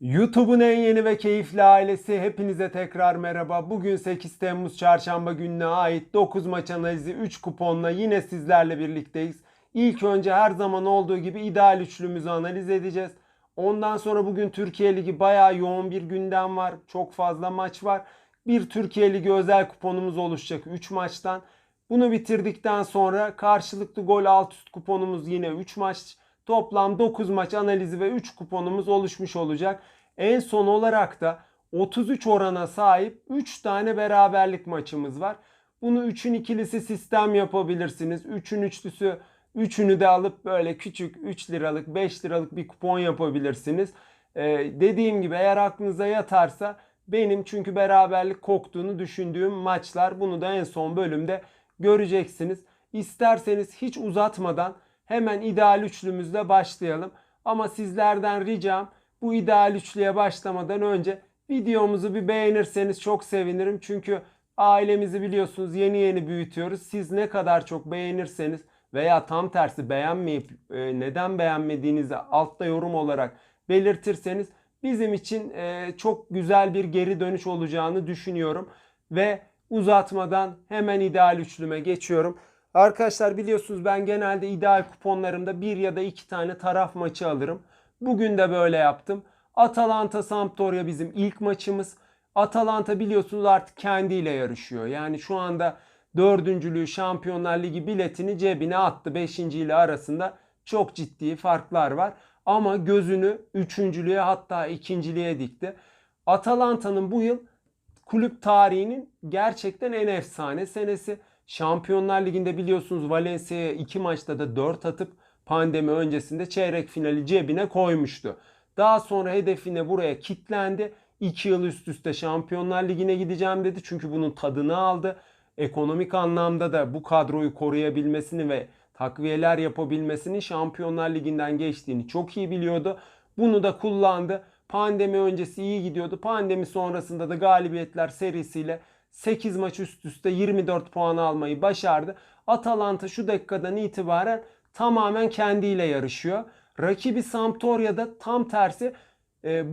YouTube'un en yeni ve keyifli ailesi hepinize tekrar merhaba. Bugün 8 Temmuz çarşamba gününe ait 9 maç analizi 3 kuponla yine sizlerle birlikteyiz. İlk önce her zaman olduğu gibi ideal üçlümüzü analiz edeceğiz. Ondan sonra bugün Türkiye Ligi bayağı yoğun bir gündem var. Çok fazla maç var. Bir Türkiye Ligi özel kuponumuz oluşacak 3 maçtan. Bunu bitirdikten sonra karşılıklı gol alt üst kuponumuz yine 3 maç. Toplam 9 maç analizi ve 3 kuponumuz oluşmuş olacak. En son olarak da 33 orana sahip 3 tane beraberlik maçımız var. Bunu 3'ün ikilisi sistem yapabilirsiniz. 3'ün üçlüsü üçünü de alıp böyle küçük 3 liralık 5 liralık bir kupon yapabilirsiniz. Ee, dediğim gibi eğer aklınıza yatarsa benim çünkü beraberlik koktuğunu düşündüğüm maçlar bunu da en son bölümde göreceksiniz. İsterseniz hiç uzatmadan hemen ideal üçlümüzle başlayalım. Ama sizlerden ricam bu ideal üçlüye başlamadan önce videomuzu bir beğenirseniz çok sevinirim. Çünkü ailemizi biliyorsunuz yeni yeni büyütüyoruz. Siz ne kadar çok beğenirseniz veya tam tersi beğenmeyip e, neden beğenmediğinizi altta yorum olarak belirtirseniz bizim için e, çok güzel bir geri dönüş olacağını düşünüyorum. Ve uzatmadan hemen ideal üçlüme geçiyorum. Arkadaşlar biliyorsunuz ben genelde ideal kuponlarımda bir ya da iki tane taraf maçı alırım. Bugün de böyle yaptım. Atalanta Sampdoria bizim ilk maçımız. Atalanta biliyorsunuz artık kendiyle yarışıyor. Yani şu anda dördüncülüğü Şampiyonlar Ligi biletini cebine attı. Beşinci ile arasında çok ciddi farklar var. Ama gözünü üçüncülüğe hatta ikinciliğe dikti. Atalanta'nın bu yıl kulüp tarihinin gerçekten en efsane senesi. Şampiyonlar Ligi'nde biliyorsunuz Valencia'ya iki maçta da 4 atıp pandemi öncesinde çeyrek finali cebine koymuştu. Daha sonra hedefine buraya kitlendi. 2 yıl üst üste Şampiyonlar Ligi'ne gideceğim dedi. Çünkü bunun tadını aldı. Ekonomik anlamda da bu kadroyu koruyabilmesini ve takviyeler yapabilmesini Şampiyonlar Ligi'nden geçtiğini çok iyi biliyordu. Bunu da kullandı. Pandemi öncesi iyi gidiyordu. Pandemi sonrasında da galibiyetler serisiyle 8 maç üst üste 24 puan almayı başardı. Atalanta şu dakikadan itibaren tamamen kendiyle yarışıyor. Rakibi Sampdoria'da tam tersi e,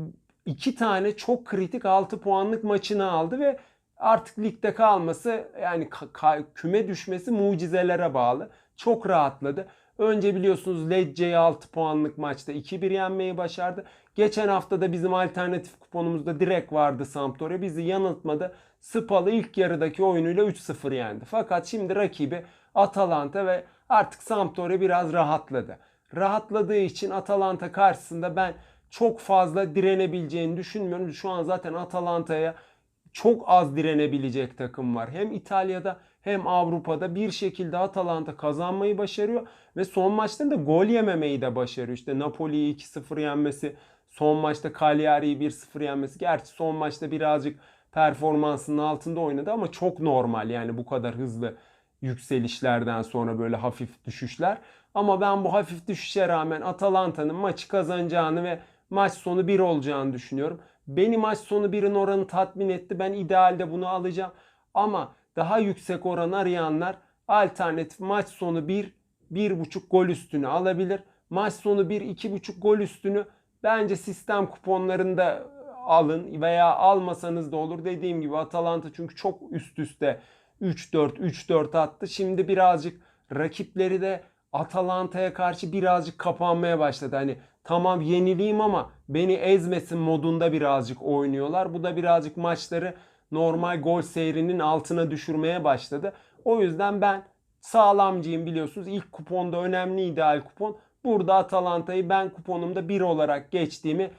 iki tane çok kritik 6 puanlık maçını aldı ve artık ligde kalması yani küme düşmesi mucizelere bağlı. Çok rahatladı. Önce biliyorsunuz Lecce'yi 6 puanlık maçta 2-1 yenmeyi başardı. Geçen hafta da bizim alternatif kuponumuzda direkt vardı Sampdoria. Bizi yanıltmadı. Spal'ı ilk yarıdaki oyunuyla 3-0 yendi. Fakat şimdi rakibi Atalanta ve artık Sampdoria biraz rahatladı. Rahatladığı için Atalanta karşısında ben çok fazla direnebileceğini düşünmüyorum. Şu an zaten Atalanta'ya çok az direnebilecek takım var. Hem İtalya'da hem Avrupa'da bir şekilde Atalanta kazanmayı başarıyor ve son maçta da gol yememeyi de başarıyor. İşte Napoli'yi 2-0 yenmesi, son maçta Cagliari'yi 1-0 yenmesi. Gerçi son maçta birazcık performansının altında oynadı ama çok normal yani bu kadar hızlı yükselişlerden sonra böyle hafif düşüşler. Ama ben bu hafif düşüşe rağmen Atalanta'nın maçı kazanacağını ve maç sonu 1 olacağını düşünüyorum. Beni maç sonu 1'in oranı tatmin etti. Ben idealde bunu alacağım. Ama daha yüksek oran arayanlar alternatif maç sonu 1, 1.5 gol üstünü alabilir. Maç sonu 1, 2.5 gol üstünü bence sistem kuponlarında alın veya almasanız da olur. Dediğim gibi Atalanta çünkü çok üst üste 3-4 3-4 attı. Şimdi birazcık rakipleri de Atalanta'ya karşı birazcık kapanmaya başladı. Hani tamam yenileyim ama beni ezmesin modunda birazcık oynuyorlar. Bu da birazcık maçları normal gol seyrinin altına düşürmeye başladı. O yüzden ben sağlamcıyım biliyorsunuz. İlk kuponda önemli ideal kupon. Burada Atalanta'yı ben kuponumda 1 olarak geçtiğimi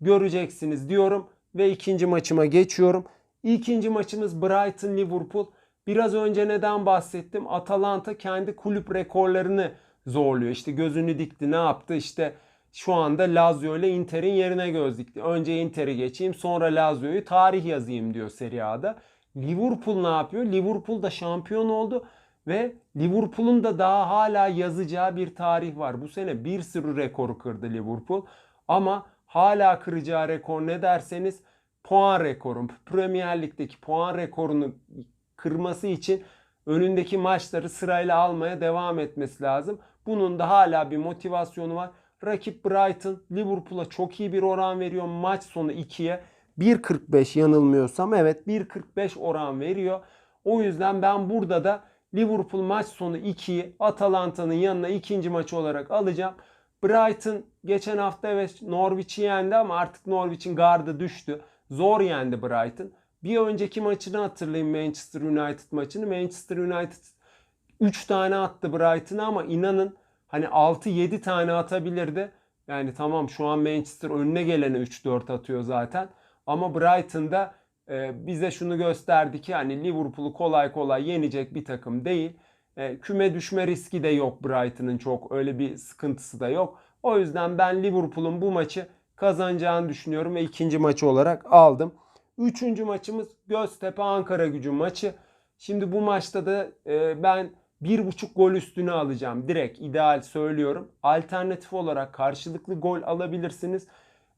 göreceksiniz diyorum. Ve ikinci maçıma geçiyorum. İkinci maçımız Brighton Liverpool. Biraz önce neden bahsettim? Atalanta kendi kulüp rekorlarını zorluyor. İşte gözünü dikti ne yaptı? İşte şu anda Lazio ile Inter'in yerine göz dikti. Önce Inter'i geçeyim sonra Lazio'yu tarih yazayım diyor Serie A'da. Liverpool ne yapıyor? Liverpool da şampiyon oldu ve Liverpool'un da daha hala yazacağı bir tarih var. Bu sene bir sürü rekoru kırdı Liverpool. Ama hala kıracağı rekor ne derseniz puan rekoru. Premier Lig'deki puan rekorunu kırması için önündeki maçları sırayla almaya devam etmesi lazım. Bunun da hala bir motivasyonu var. Rakip Brighton Liverpool'a çok iyi bir oran veriyor. Maç sonu 2'ye 1.45 yanılmıyorsam evet 1.45 oran veriyor. O yüzden ben burada da Liverpool maç sonu 2'yi Atalanta'nın yanına ikinci maçı olarak alacağım. Brighton geçen hafta evet Norwich'i yendi ama artık Norwich'in gardı düştü. Zor yendi Brighton. Bir önceki maçını hatırlayın Manchester United maçını. Manchester United 3 tane attı Brighton'a ama inanın hani 6-7 tane atabilirdi. Yani tamam şu an Manchester önüne gelene 3-4 atıyor zaten. Ama Brighton'da e, bize şunu gösterdi ki hani Liverpool'u kolay kolay yenecek bir takım değil. E, küme düşme riski de yok Brighton'ın çok öyle bir sıkıntısı da yok. O yüzden ben Liverpool'un bu maçı kazanacağını düşünüyorum ve ikinci maçı olarak aldım. Üçüncü maçımız Göztepe Ankara gücü maçı. Şimdi bu maçta da e, ben bir buçuk gol üstüne alacağım. Direkt ideal söylüyorum. Alternatif olarak karşılıklı gol alabilirsiniz.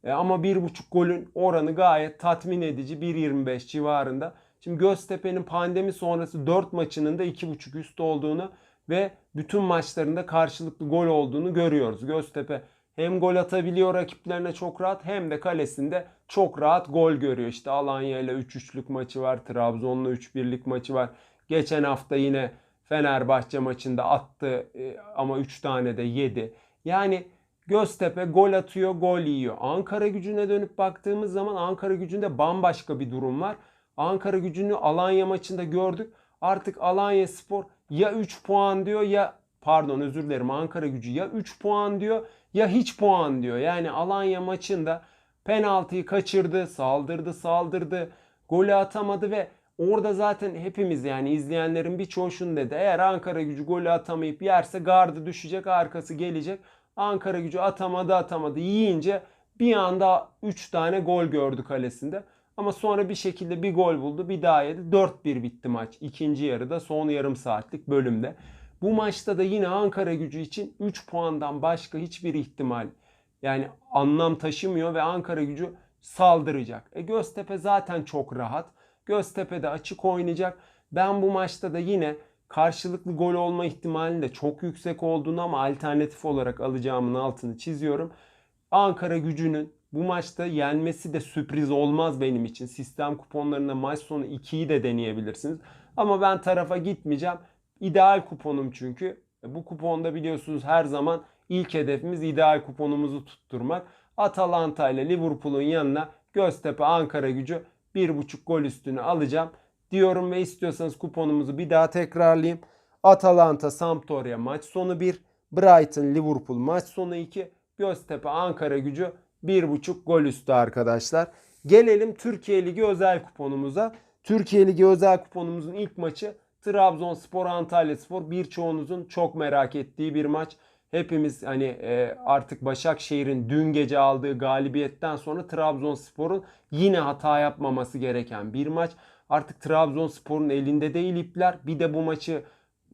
E, ama bir buçuk golün oranı gayet tatmin edici. 1.25 civarında. Şimdi Göztepe'nin pandemi sonrası 4 maçının da 2.5 üst olduğunu ve bütün maçlarında karşılıklı gol olduğunu görüyoruz. Göztepe hem gol atabiliyor rakiplerine çok rahat hem de kalesinde çok rahat gol görüyor. İşte Alanya ile 3-3'lük maçı var. Trabzon'la 3-1'lik maçı var. Geçen hafta yine Fenerbahçe maçında attı e, ama 3 tane de yedi. Yani Göztepe gol atıyor, gol yiyor. Ankara gücüne dönüp baktığımız zaman Ankara gücünde bambaşka bir durum var. Ankara gücünü Alanya maçında gördük. Artık Alanya Spor ya 3 puan diyor ya pardon özür dilerim Ankara gücü ya 3 puan diyor ya hiç puan diyor. Yani Alanya maçında penaltıyı kaçırdı, saldırdı, saldırdı, golü atamadı ve orada zaten hepimiz yani izleyenlerin birçoğu şunu dedi. Eğer Ankara gücü golü atamayıp yerse gardı düşecek, arkası gelecek. Ankara gücü atamadı atamadı yiyince bir anda 3 tane gol gördü kalesinde. Ama sonra bir şekilde bir gol buldu. Bir daha yedi. 4-1 bitti maç. İkinci yarıda son yarım saatlik bölümde. Bu maçta da yine Ankara gücü için 3 puandan başka hiçbir ihtimal yani anlam taşımıyor ve Ankara gücü saldıracak. E Göztepe zaten çok rahat. Göztepe de açık oynayacak. Ben bu maçta da yine karşılıklı gol olma ihtimalinin de çok yüksek olduğunu ama alternatif olarak alacağımın altını çiziyorum. Ankara gücünün bu maçta yenmesi de sürpriz olmaz benim için. Sistem kuponlarında maç sonu 2'yi de deneyebilirsiniz. Ama ben tarafa gitmeyeceğim. İdeal kuponum çünkü. Bu kuponda biliyorsunuz her zaman ilk hedefimiz ideal kuponumuzu tutturmak. Atalanta ile Liverpool'un yanına Göztepe Ankara gücü 1.5 gol üstünü alacağım diyorum ve istiyorsanız kuponumuzu bir daha tekrarlayayım. Atalanta Sampdoria maç sonu 1, Brighton Liverpool maç sonu 2, Göztepe Ankara gücü 1.5 gol üstü arkadaşlar. Gelelim Türkiye Ligi özel kuponumuza. Türkiye Ligi özel kuponumuzun ilk maçı Trabzonspor Antalya Spor. Birçoğunuzun çok merak ettiği bir maç. Hepimiz hani e, artık Başakşehir'in dün gece aldığı galibiyetten sonra Trabzonspor'un yine hata yapmaması gereken bir maç. Artık Trabzonspor'un elinde değil ipler. Bir de bu maçı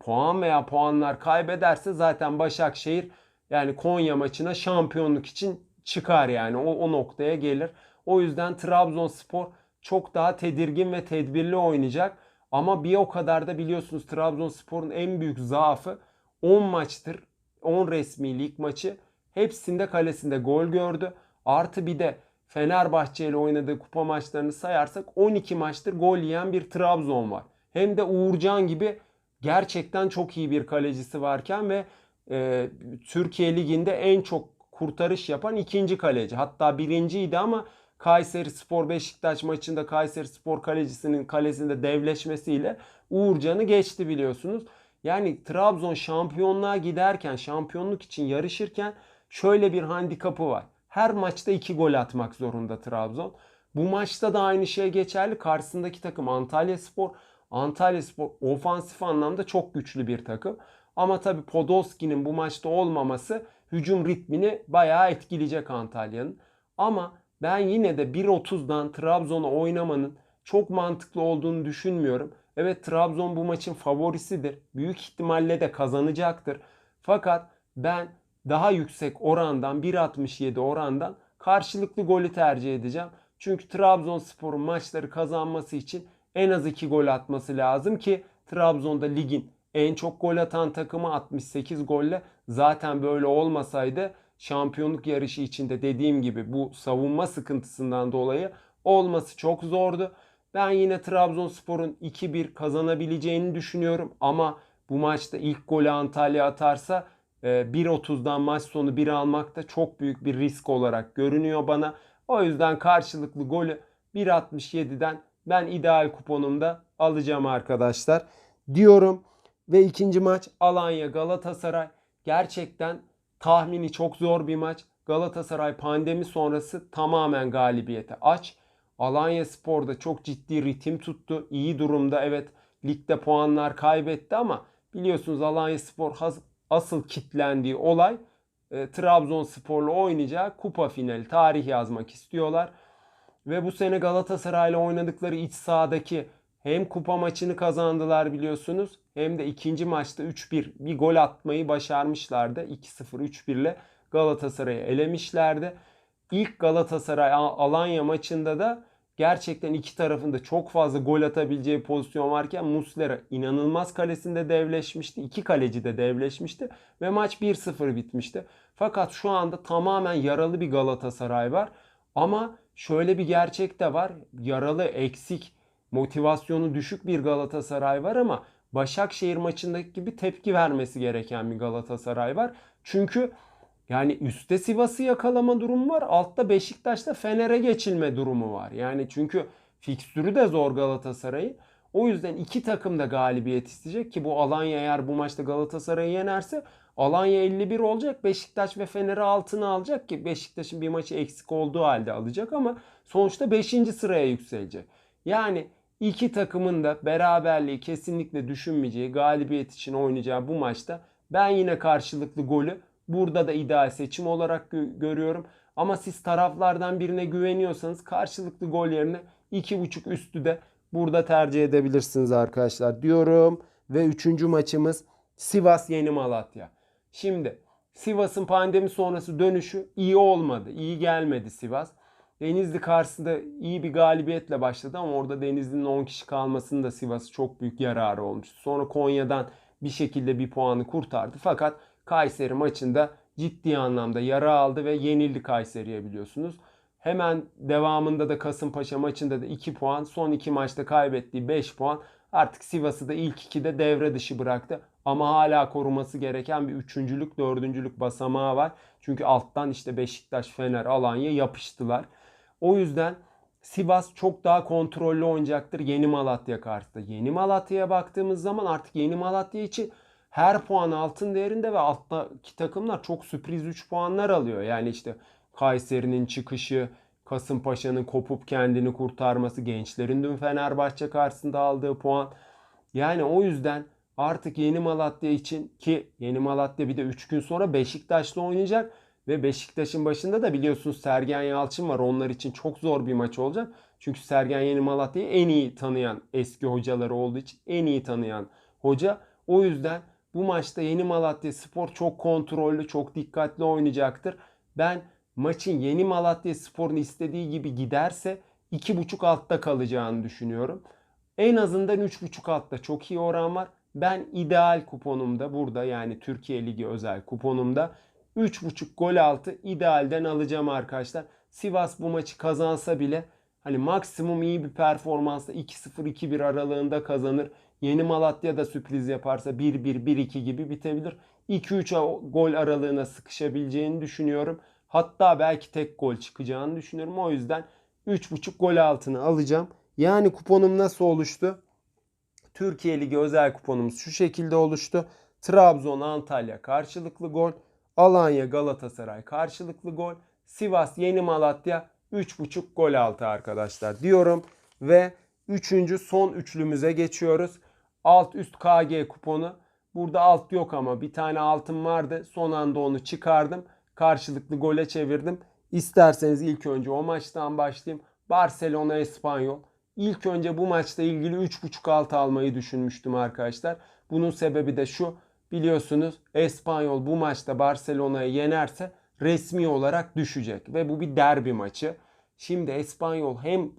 puan veya puanlar kaybederse zaten Başakşehir yani Konya maçına şampiyonluk için çıkar yani o, o noktaya gelir. O yüzden Trabzonspor çok daha tedirgin ve tedbirli oynayacak. Ama bir o kadar da biliyorsunuz Trabzonspor'un en büyük zaafı 10 maçtır 10 resmi lig maçı hepsinde kalesinde gol gördü. Artı bir de Fenerbahçe ile oynadığı kupa maçlarını sayarsak 12 maçtır gol yiyen bir Trabzon var. Hem de Uğurcan gibi gerçekten çok iyi bir kalecisi varken ve e, Türkiye Ligi'nde en çok kurtarış yapan ikinci kaleci. Hatta birinciydi ama Kayseri Spor Beşiktaş maçında Kayseri Spor kalecisinin kalesinde devleşmesiyle Uğurcan'ı geçti biliyorsunuz. Yani Trabzon şampiyonluğa giderken, şampiyonluk için yarışırken şöyle bir handikapı var. Her maçta 2 gol atmak zorunda Trabzon. Bu maçta da aynı şey geçerli. Karşısındaki takım Antalya Spor. Antalya Spor ofansif anlamda çok güçlü bir takım. Ama tabii Podolski'nin bu maçta olmaması hücum ritmini bayağı etkileyecek Antalya'nın. Ama ben yine de 1.30'dan Trabzon'a oynamanın çok mantıklı olduğunu düşünmüyorum. Evet Trabzon bu maçın favorisidir. Büyük ihtimalle de kazanacaktır. Fakat ben daha yüksek orandan 1.67 orandan karşılıklı golü tercih edeceğim. Çünkü Trabzonspor'un maçları kazanması için en az 2 gol atması lazım ki Trabzon'da ligin en çok gol atan takımı 68 golle zaten böyle olmasaydı şampiyonluk yarışı içinde dediğim gibi bu savunma sıkıntısından dolayı olması çok zordu. Ben yine Trabzonspor'un 2-1 kazanabileceğini düşünüyorum ama bu maçta ilk golü Antalya atarsa 1.30'dan e, maç sonu 1 almak da çok büyük bir risk olarak görünüyor bana. O yüzden karşılıklı golü 1.67'den ben ideal kuponumda alacağım arkadaşlar. Diyorum ve ikinci maç Alanya Galatasaray. Gerçekten tahmini çok zor bir maç. Galatasaray pandemi sonrası tamamen galibiyete aç. Alanya Spor'da çok ciddi ritim tuttu. İyi durumda evet ligde puanlar kaybetti ama biliyorsunuz Alanya Spor asıl kitlendiği olay e, Trabzonspor'la oynayacağı kupa finali tarih yazmak istiyorlar. Ve bu sene Galatasaray'la oynadıkları iç sahadaki hem kupa maçını kazandılar biliyorsunuz hem de ikinci maçta 3-1 bir gol atmayı başarmışlardı. 2-0 3-1 ile Galatasaray'ı elemişlerdi. İlk Galatasaray Alanya maçında da gerçekten iki tarafında çok fazla gol atabileceği pozisyon varken Muslera inanılmaz kalesinde devleşmişti. İki kaleci de devleşmişti ve maç 1-0 bitmişti. Fakat şu anda tamamen yaralı bir Galatasaray var. Ama şöyle bir gerçek de var. Yaralı, eksik, motivasyonu düşük bir Galatasaray var ama Başakşehir maçındaki gibi tepki vermesi gereken bir Galatasaray var. Çünkü yani üstte Sivas'ı yakalama durumu var. Altta Beşiktaş'ta Fener'e geçilme durumu var. Yani çünkü fikstürü de zor Galatasaray'ın. O yüzden iki takım da galibiyet isteyecek ki bu Alanya eğer bu maçta Galatasaray'ı yenerse Alanya 51 olacak. Beşiktaş ve Fener'i altına alacak ki Beşiktaş'ın bir maçı eksik olduğu halde alacak ama sonuçta 5. sıraya yükselecek. Yani iki takımın da beraberliği kesinlikle düşünmeyeceği, galibiyet için oynayacağı bu maçta ben yine karşılıklı golü burada da ideal seçim olarak gö- görüyorum. Ama siz taraflardan birine güveniyorsanız karşılıklı gol yerine 2.5 üstü de burada tercih edebilirsiniz arkadaşlar diyorum. Ve üçüncü maçımız Sivas Yeni Malatya. Şimdi Sivas'ın pandemi sonrası dönüşü iyi olmadı. İyi gelmedi Sivas. Denizli karşısında iyi bir galibiyetle başladı ama orada Denizli'nin 10 kişi kalmasının da Sivas'ı çok büyük yararı olmuştu. Sonra Konya'dan bir şekilde bir puanı kurtardı. Fakat Kayseri maçında ciddi anlamda yara aldı ve yenildi Kayseri'ye biliyorsunuz. Hemen devamında da Kasımpaşa maçında da 2 puan, son 2 maçta kaybettiği 5 puan artık Sivas'ı da ilk 2'de devre dışı bıraktı. Ama hala koruması gereken bir üçüncülük, dördüncülük basamağı var. Çünkü alttan işte Beşiktaş, Fener, Alanya yapıştılar. O yüzden Sivas çok daha kontrollü oynayacaktır Yeni Malatya karşısında. Yeni Malatya'ya baktığımız zaman artık Yeni Malatya için her puan altın değerinde ve alttaki takımlar çok sürpriz 3 puanlar alıyor. Yani işte Kayseri'nin çıkışı, Kasımpaşa'nın kopup kendini kurtarması, gençlerin dün Fenerbahçe karşısında aldığı puan. Yani o yüzden artık Yeni Malatya için ki Yeni Malatya bir de 3 gün sonra Beşiktaş'la oynayacak ve Beşiktaş'ın başında da biliyorsunuz Sergen Yalçın var. Onlar için çok zor bir maç olacak. Çünkü Sergen Yeni Malatya'yı en iyi tanıyan eski hocaları olduğu için en iyi tanıyan hoca. O yüzden bu maçta Yeni Malatya Spor çok kontrollü, çok dikkatli oynayacaktır. Ben maçın Yeni Malatya Spor'un istediği gibi giderse 2.5 altta kalacağını düşünüyorum. En azından 3.5 altta çok iyi oran var. Ben ideal kuponumda burada yani Türkiye Ligi özel kuponumda 3.5 gol altı idealden alacağım arkadaşlar. Sivas bu maçı kazansa bile hani maksimum iyi bir performansla 2-0 2-1 aralığında kazanır. Yeni Malatya da sürpriz yaparsa 1-1 1-2 gibi bitebilir. 2-3 gol aralığına sıkışabileceğini düşünüyorum. Hatta belki tek gol çıkacağını düşünüyorum. O yüzden 3.5 gol altını alacağım. Yani kuponum nasıl oluştu? Türkiye Ligi özel kuponumuz şu şekilde oluştu. Trabzon, Antalya karşılıklı gol. Alanya, Galatasaray karşılıklı gol. Sivas, Yeni Malatya 3.5 gol altı arkadaşlar diyorum. Ve üçüncü son üçlümüze geçiyoruz. Alt üst KG kuponu. Burada alt yok ama bir tane altın vardı. Son anda onu çıkardım. Karşılıklı gole çevirdim. İsterseniz ilk önce o maçtan başlayayım. Barcelona Espanyol. İlk önce bu maçla ilgili 3.5 alt almayı düşünmüştüm arkadaşlar. Bunun sebebi de şu. Biliyorsunuz Espanyol bu maçta Barcelona'yı yenerse resmi olarak düşecek. Ve bu bir derbi maçı. Şimdi Espanyol hem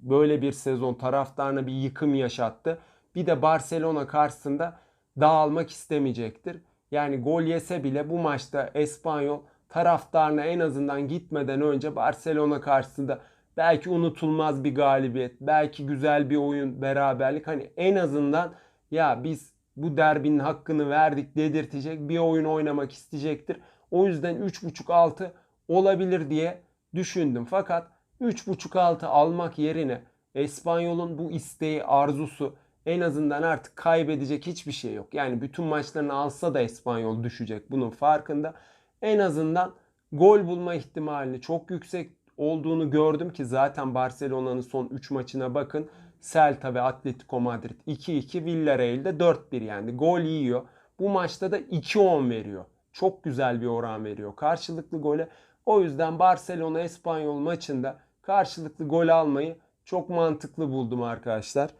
böyle bir sezon taraftarına bir yıkım yaşattı. Bir de Barcelona karşısında dağılmak istemeyecektir. Yani gol yese bile bu maçta Espanyol taraftarına en azından gitmeden önce Barcelona karşısında belki unutulmaz bir galibiyet, belki güzel bir oyun, beraberlik hani en azından ya biz bu derbinin hakkını verdik dedirtecek bir oyun oynamak isteyecektir. O yüzden 3.5-6 olabilir diye düşündüm. Fakat 3.5-6 almak yerine Espanyol'un bu isteği, arzusu en azından artık kaybedecek hiçbir şey yok. Yani bütün maçlarını alsa da Espanyol düşecek. Bunun farkında. En azından gol bulma ihtimalini çok yüksek olduğunu gördüm ki zaten Barcelona'nın son 3 maçına bakın. Celta ve Atletico Madrid 2-2, Villarreal'de 4-1 yani gol yiyor. Bu maçta da 2-10 veriyor. Çok güzel bir oran veriyor karşılıklı gole. O yüzden Barcelona Espanyol maçında karşılıklı gol almayı çok mantıklı buldum arkadaşlar.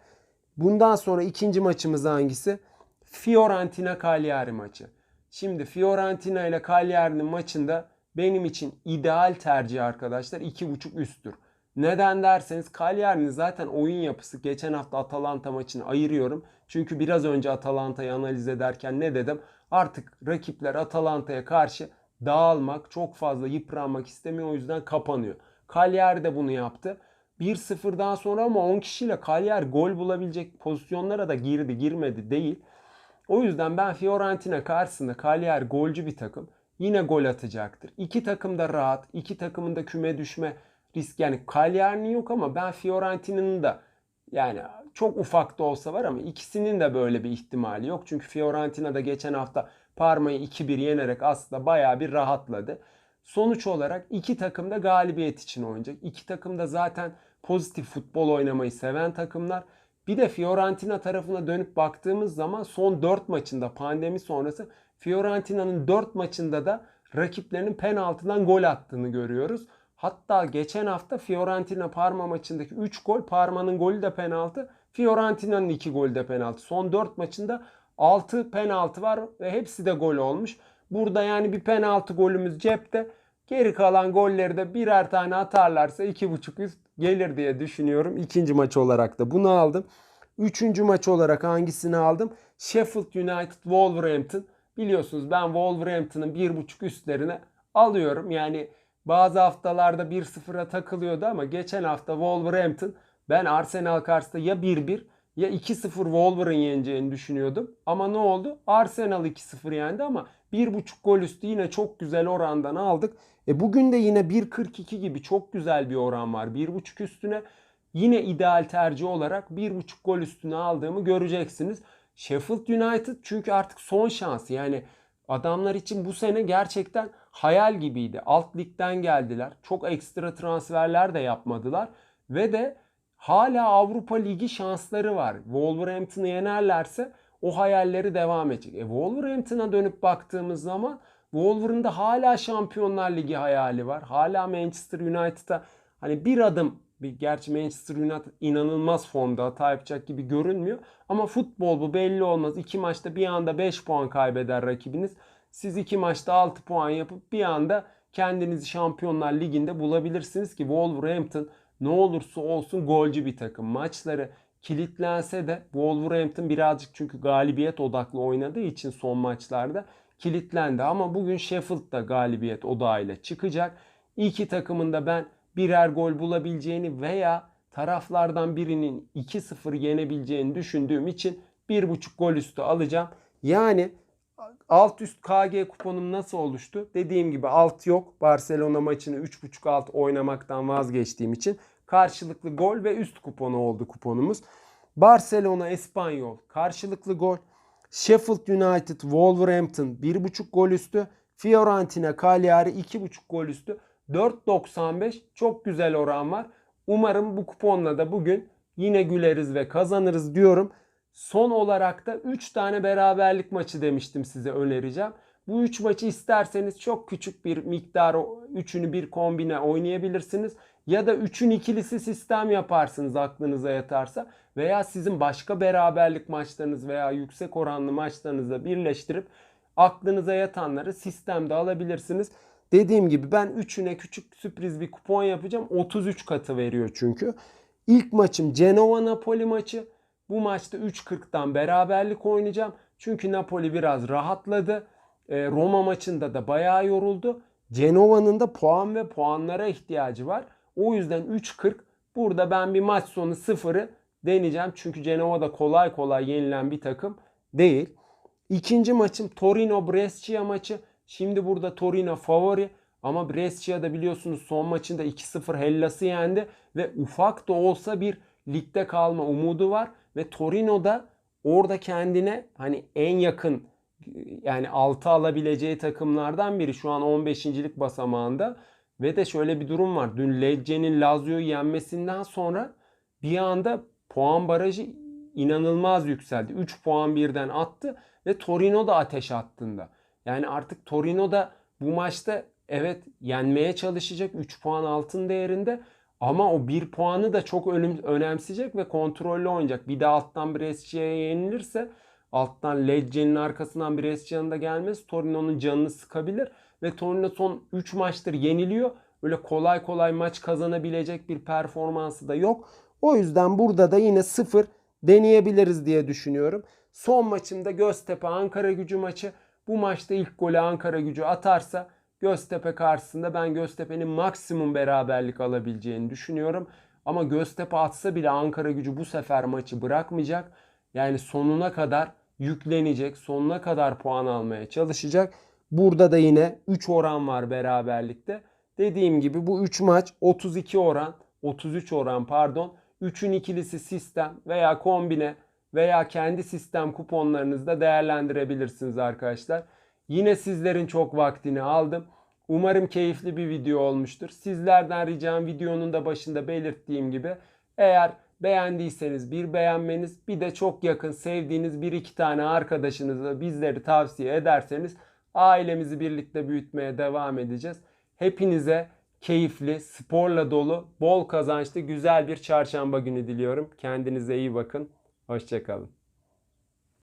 Bundan sonra ikinci maçımız hangisi? Fiorentina Cagliari maçı. Şimdi Fiorentina ile Cagliari'nin maçında benim için ideal tercih arkadaşlar 2.5 üsttür. Neden derseniz Cagliari'nin zaten oyun yapısı geçen hafta Atalanta maçını ayırıyorum. Çünkü biraz önce Atalanta'yı analiz ederken ne dedim? Artık rakipler Atalanta'ya karşı dağılmak, çok fazla yıpranmak istemiyor o yüzden kapanıyor. Cagliari de bunu yaptı. 1-0'dan sonra ama 10 kişiyle Cagliari gol bulabilecek pozisyonlara da girdi, girmedi değil. O yüzden ben Fiorentina karşısında Cagliari golcü bir takım. Yine gol atacaktır. İki takım da rahat. iki takımın da küme düşme risk yani Cagliari'nin yok ama ben Fiorentina'nın da yani çok ufak da olsa var ama ikisinin de böyle bir ihtimali yok. Çünkü Fiorentina da geçen hafta Parma'yı 2-1 yenerek aslında bayağı bir rahatladı. Sonuç olarak iki takım da galibiyet için oynayacak. İki takım da zaten pozitif futbol oynamayı seven takımlar. Bir de Fiorentina tarafına dönüp baktığımız zaman son 4 maçında pandemi sonrası Fiorentina'nın 4 maçında da rakiplerinin penaltıdan gol attığını görüyoruz. Hatta geçen hafta Fiorentina Parma maçındaki 3 gol Parma'nın golü de penaltı. Fiorentina'nın 2 golü de penaltı. Son 4 maçında 6 penaltı var ve hepsi de gol olmuş. Burada yani bir penaltı golümüz cepte. Geri kalan golleri de birer tane atarlarsa 2.5 üst gelir diye düşünüyorum. İkinci maç olarak da bunu aldım. Üçüncü maç olarak hangisini aldım? Sheffield United Wolverhampton. Biliyorsunuz ben Wolverhampton'ın 1.5 üstlerine alıyorum. Yani bazı haftalarda 1-0'a takılıyordu ama geçen hafta Wolverhampton ben Arsenal karşısında ya 1-1 ya 2-0 Wolverine yeneceğini düşünüyordum. Ama ne oldu? Arsenal 2-0 yendi ama 1.5 gol üstü yine çok güzel orandan aldık. E bugün de yine 1.42 gibi çok güzel bir oran var. 1.5 üstüne yine ideal tercih olarak 1.5 gol üstüne aldığımı göreceksiniz. Sheffield United çünkü artık son şansı yani adamlar için bu sene gerçekten hayal gibiydi. Alt ligden geldiler. Çok ekstra transferler de yapmadılar. Ve de hala Avrupa Ligi şansları var. Wolverhampton'ı yenerlerse o hayalleri devam edecek. E, Wolverhampton'a dönüp baktığımız zaman Wolverine'da hala Şampiyonlar Ligi hayali var. Hala Manchester United'a hani bir adım bir gerçi Manchester United inanılmaz formda hata yapacak gibi görünmüyor. Ama futbol bu belli olmaz. İki maçta bir anda 5 puan kaybeder rakibiniz. Siz iki maçta 6 puan yapıp bir anda kendinizi Şampiyonlar Ligi'nde bulabilirsiniz ki Wolverhampton ne olursa olsun golcü bir takım. Maçları kilitlense de Wolverhampton birazcık çünkü galibiyet odaklı oynadığı için son maçlarda kilitlendi. Ama bugün Sheffield da galibiyet odağıyla çıkacak. İki takımın da ben birer gol bulabileceğini veya taraflardan birinin 2-0 yenebileceğini düşündüğüm için 1.5 gol üstü alacağım. Yani alt üst KG kuponum nasıl oluştu? Dediğim gibi alt yok. Barcelona maçını 3.5 alt oynamaktan vazgeçtiğim için karşılıklı gol ve üst kuponu oldu kuponumuz. Barcelona Espanyol karşılıklı gol. Sheffield United Wolverhampton 1.5 gol üstü. Fiorentina Cagliari 2.5 gol üstü. 4.95 çok güzel oran var. Umarım bu kuponla da bugün yine güleriz ve kazanırız diyorum. Son olarak da 3 tane beraberlik maçı demiştim size önereceğim. Bu 3 maçı isterseniz çok küçük bir miktar üçünü bir kombine oynayabilirsiniz. Ya da 3'ün ikilisi sistem yaparsınız aklınıza yatarsa. Veya sizin başka beraberlik maçlarınız veya yüksek oranlı maçlarınızla birleştirip aklınıza yatanları sistemde alabilirsiniz. Dediğim gibi ben 3'üne küçük sürpriz bir kupon yapacağım. 33 katı veriyor çünkü. İlk maçım Genova Napoli maçı. Bu maçta 3.40'dan beraberlik oynayacağım. Çünkü Napoli biraz rahatladı. Roma maçında da bayağı yoruldu. Cenova'nın da puan ve puanlara ihtiyacı var. O yüzden 3.40 burada ben bir maç sonu sıfırı deneyeceğim. Çünkü Cenova da kolay kolay yenilen bir takım değil. İkinci maçım Torino Brescia maçı. Şimdi burada Torino favori ama Brescia da biliyorsunuz son maçında 2-0 Hellas'ı yendi ve ufak da olsa bir ligde kalma umudu var ve Torino da orada kendine hani en yakın yani 6 alabileceği takımlardan biri şu an 15.lik basamağında ve de şöyle bir durum var. Dün Lecce'nin Lazio'yu yenmesinden sonra bir anda puan barajı inanılmaz yükseldi. 3 puan birden attı ve Torino da ateş attığında. Yani artık Torino da bu maçta evet yenmeye çalışacak 3 puan altın değerinde ama o 1 puanı da çok önüm, önemseyecek ve kontrollü oynayacak. Bir de alttan Brescia'ya yenilirse alttan Lecce'nin arkasından Brescia'nın da gelmesi Torino'nun canını sıkabilir ve Torino son 3 maçtır yeniliyor. Öyle kolay kolay maç kazanabilecek bir performansı da yok. O yüzden burada da yine 0 deneyebiliriz diye düşünüyorum. Son maçımda Göztepe Ankara Gücü maçı. Bu maçta ilk golü Ankara Gücü atarsa Göztepe karşısında ben Göztepe'nin maksimum beraberlik alabileceğini düşünüyorum. Ama Göztepe atsa bile Ankara Gücü bu sefer maçı bırakmayacak. Yani sonuna kadar yüklenecek, sonuna kadar puan almaya çalışacak. Burada da yine 3 oran var beraberlikte. Dediğim gibi bu 3 maç 32 oran, 33 oran pardon. 3'ün ikilisi sistem veya kombine veya kendi sistem kuponlarınızda değerlendirebilirsiniz arkadaşlar. Yine sizlerin çok vaktini aldım. Umarım keyifli bir video olmuştur. Sizlerden ricam videonun da başında belirttiğim gibi eğer beğendiyseniz bir beğenmeniz bir de çok yakın sevdiğiniz bir iki tane arkadaşınıza bizleri tavsiye ederseniz ailemizi birlikte büyütmeye devam edeceğiz. Hepinize keyifli, sporla dolu, bol kazançlı, güzel bir çarşamba günü diliyorum. Kendinize iyi bakın. Hoşçakalın.